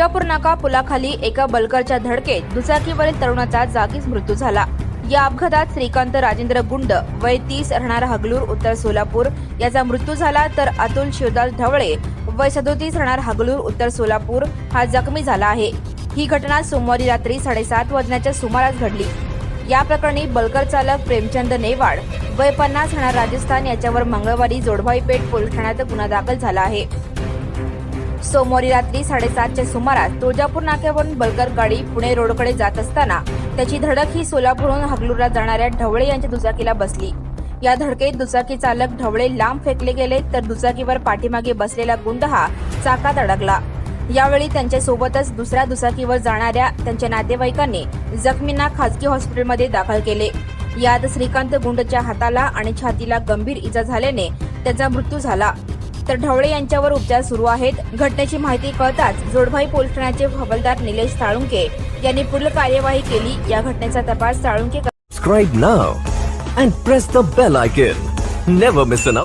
तुळजापूर नाका पुलाखाली एका बलकरच्या धडकेत दुचाकीवरील तरुणाचा जागीच मृत्यू झाला. या अपघातात श्रीकांत राजेंद्र गुंड वय तीस राहणार हगलूर उत्तर सोलापूर. याचा मृत्यू झाला तर अतुल शिवदास ढवळे वय सदोतीस राहणार हगलूर उत्तर सोलापूर. हा जखमी झाला आहे. ही घटना सोमवारी रात्री साडेसात वाजण्याच्या सुमारास घडली. या प्रकरणी बलकर चालक प्रेमचंद नेवाड वय पन्नास राहणार राजस्थान याच्यावर मंगळवारी जोडभाई पेठ पोलीस ठाण्यात गुन्हा दाखल झाला आहे. सोमवारी रात्री साडेसातच्या सुमारास तुळजापूर नाक्यावरून बलकर गाडी पुणे रोडकडे जात असताना त्याची धडक ही सोलापूरहून हगलूरला जाणाऱ्या ढवळे यांच्या दुचाकीला बसली. या धडकेत दुचाकी चालक ढवळे लांब फेकले गेले तर दुचाकीवर पाठीमागे बसलेला गुंड हा चाकात अडकला. यावेळी त्यांच्यासोबतच दुसऱ्या दुचाकीवर जाणाऱ्या त्यांच्या नातेवाईकांनी जखमींना खासगी हॉस्पिटलमध्ये दाखल केले. यात श्रीकांत गुंडच्या हाताला आणि छातीला गंभीर इजा झाल्याने त्याचा मृत्यू झाला. तर ढवळे यांच्यावर उपचार सुरू आहेत घटनेची माहिती कळताच जोडभाई पोलीस ठाण्याचे हवालदार निलेश साळुंके यांनी पुढील कार्यवाही केली या घटनेचा तपास Salunke Subscribe now and press the bell icon. Never miss.